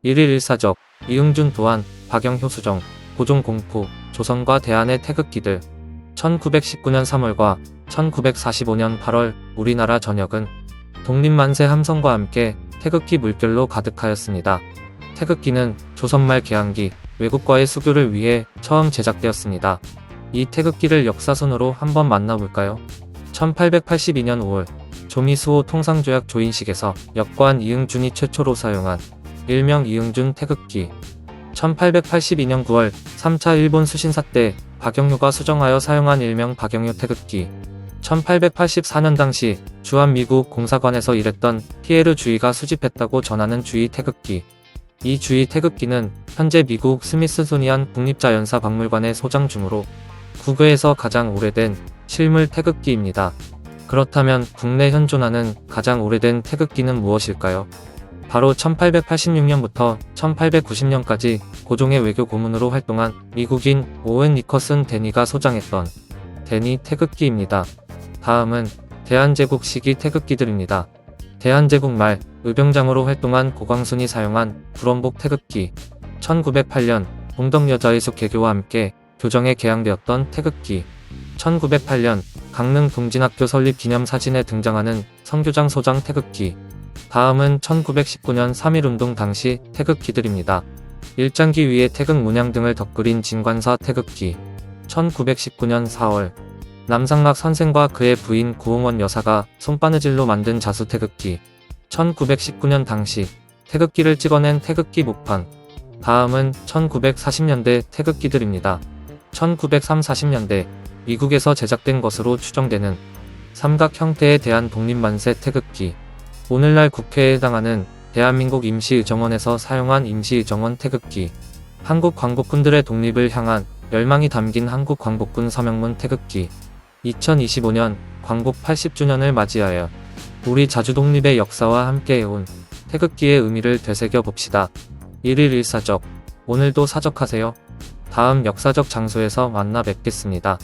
일일 일사적, 이응준 도안, 박영효 수정, 고종 공포, 조선과 대한의 태극기들. 1919년 3월과 1945년 8월 우리나라 전역은 독립만세 함성과 함께 태극기 물결로 가득하였습니다. 태극기는 조선말 개항기, 외국과의 수교를 위해 처음 제작되었습니다. 이 태극기를 역사선으로 한번 만나볼까요? 1882년 5월 조미수호 통상조약 조인식에서 역관 이응준이 최초로 사용한 일명 이응준 태극기 1882년 9월 3차 일본 수신사 때 박영효가 수정하여 사용한 일명 박영효 태극기 1884년 당시 주한미국 공사관에서 일했던 피에르 주의가 수집했다고 전하는 주의 태극기 이 주의 태극기는 현재 미국 스미스소니안 국립자연사 박물관에 소장 중으로 국외에서 가장 오래된 실물 태극기입니다. 그렇다면 국내 현존하는 가장 오래된 태극기는 무엇일까요? 바로 1886년부터 1890년까지 고종의 외교 고문으로 활동한 미국인 오웬 니커슨 데니가 소장했던 데니 태극기입니다. 다음은 대한제국 시기 태극기들입니다. 대한제국 말 의병장으로 활동한 고광순이 사용한 불원복 태극기 1908년 봉덕여자의 숲 개교와 함께 교정에 개항되었던 태극기 1908년 강릉 동진학교 설립 기념 사진에 등장하는 성교장 소장 태극기 다음은 1919년 3.1운동 당시 태극기들입니다. 일장기 위에 태극 문양 등을 덧그린 진관사 태극기. 1919년 4월. 남상락 선생과 그의 부인 구홍원 여사가 손바느질로 만든 자수 태극기. 1919년 당시 태극기를 찍어낸 태극기 목판. 다음은 1940년대 태극기들입니다. 1930-40년대 미국에서 제작된 것으로 추정되는 삼각 형태에 대한 독립만세 태극기 오늘날 국회에 해당하는 대한민국 임시의정원에서 사용한 임시의정원 태극기 한국 광복군들의 독립을 향한 열망이 담긴 한국 광복군 서명문 태극기 2025년 광복 80주년을 맞이하여 우리 자주독립의 역사와 함께해온 태극기의 의미를 되새겨 봅시다. 1일 일사적 오늘도 사적하세요. 다음 역사적 장소에서 만나 뵙겠습니다.